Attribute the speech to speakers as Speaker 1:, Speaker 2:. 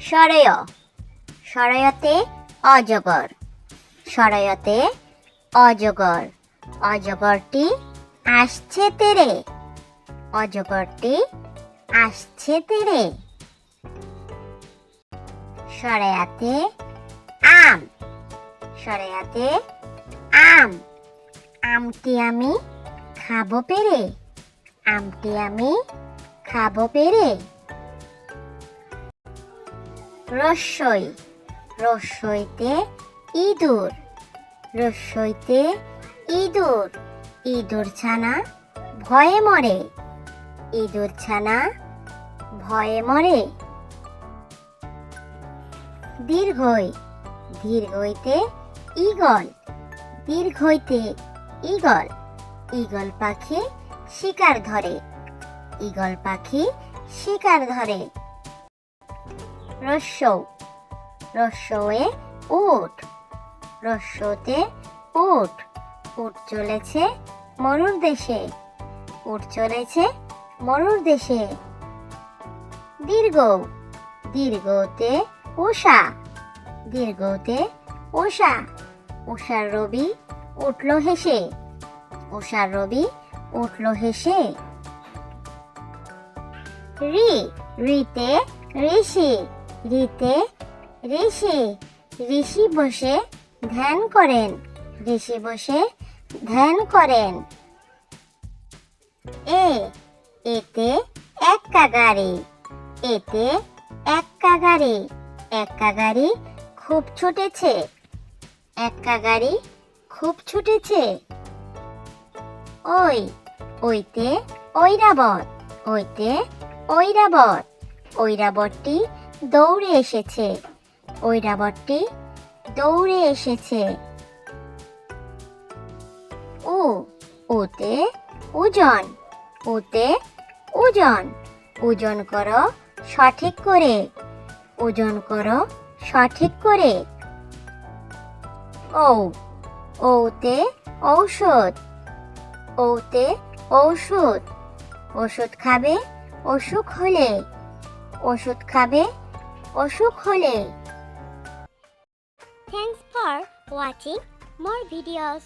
Speaker 1: সরয় সরয়তে অজগর। সরয়তে অজগর। অজগরটি আসছে তেরে। অজগরটি আসছে তেরে। সরায়াতে আম। সরায়াতে আম। আমটি আমি খাব পেরে। আমটি আমি খাব পেরে। রস্যই রস্যইতে ইঁদুর রস্যইতে ইঁদুর ইঁদুর ছানা ভয়ে মরে, ইঁদুর ছানা ভয়ে মরে। দীর্ঘই, দীর্ঘইতে ঈগল দীর্ঘইতে ঈগল ঈগল পাখি শিকার ধরে, ঈগল পাখি শিকার ধরে। রস্য রস্যে উট রস্যতে উট। উট চলেছে মরুর দেশে, উট চলেছে মরুর দেশে। দীর্ঘ, দীর্ঘতে উষা দীর্ঘতে উষা উষার রবি উঠল হেসে উষার রবি উঠল হেসে। রি, রিতে ঋষি রিতে ঋষি ঋষি বসে ধ্যান করেন, ঋষি বসে ধ্যান করেন। এ, এতে এক কাগারি, এতে এক কাগারি এক কাগারি খুব ছুটেছে, এক কাগারি খুব ছুটেছে। ওই, ওইতে ঐরাবত ওইতে ঐরাবত, ঐরাবতটি দৌড়ে এসেছে। ঐরাবতটি দৌড়ে এসেছে। ও, ওতে ওজন ওতে ওজন। ওজন করো সঠিক করে। ওজন করো সঠিক করে। ও ওতে ঔষধ। ওতে ঔষধ। ওষুধ খাবে, অসুখ হলে। ওষুধ খাবে অসুখ হলে
Speaker 2: Thanks for watching more videos.